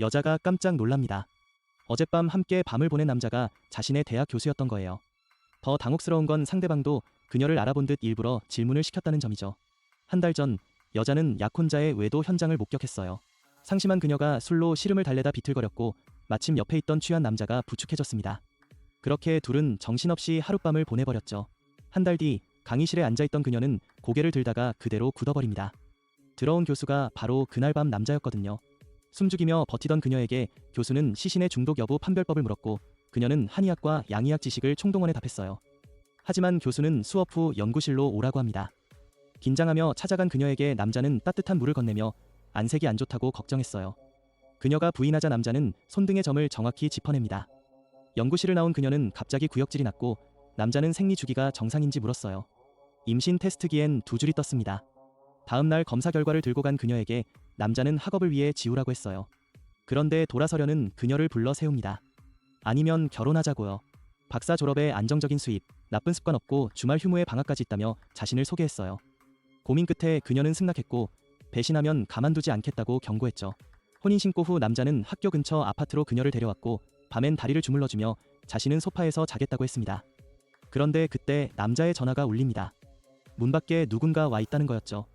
여자가 깜짝 놀랍니다. 어젯밤 함께 밤을 보낸 남자가 자신의 대학 교수였던 거예요. 더 당혹스러운 건 상대방도 그녀를 알아본 듯 일부러 질문을 시켰다는 점이죠. 한 달 전 여자는 약혼자의 외도 현장을 목격했어요. 상심한 그녀가 술로 시름을 달래다 비틀거렸고 마침 옆에 있던 취한 남자가 부축해졌습니다. 그렇게 둘은 정신없이 하룻밤을 보내버렸죠. 한 달 뒤 강의실에 앉아있던 그녀는 고개를 들다가 그대로 굳어버립니다. 들어온 교수가 바로 그날 밤 남자였거든요. 숨죽이며 버티던 그녀에게 교수는 시신의 중독 여부 판별법을 물었고 그녀는 한의학과 양의학 지식을 총동원해 답했어요. 하지만 교수는 수업 후 연구실로 오라고 합니다. 긴장하며 찾아간 그녀에게 남자는 따뜻한 물을 건네며 안색이 안 좋다고 걱정했어요. 그녀가 부인하자 남자는 손등의 점을 정확히 짚어냅니다. 연구실을 나온 그녀는 갑자기 구역질이 났고 남자는 생리 주기가 정상인지 물었어요. 임신 테스트기엔 두 줄이 떴습니다. 다음 날 검사 결과를 들고 간 그녀에게 남자는 학업을 위해 지우라고 했어요. 그런데 돌아서려는 그녀를 불러 세웁니다. 아니면 결혼하자고요. 박사 졸업에 안정적인 수입, 나쁜 습관 없고 주말 휴무에 방학까지 있다며 자신을 소개했어요. 고민 끝에 그녀는 승낙했고 배신하면 가만두지 않겠다고 경고했죠. 혼인 신고 후 남자는 학교 근처 아파트로 그녀를 데려왔고 밤엔 다리를 주물러주며 자신은 소파에서 자겠다고 했습니다. 그런데 그때 남자의 전화가 울립니다. 문 밖에 누군가 와 있다는 거였죠.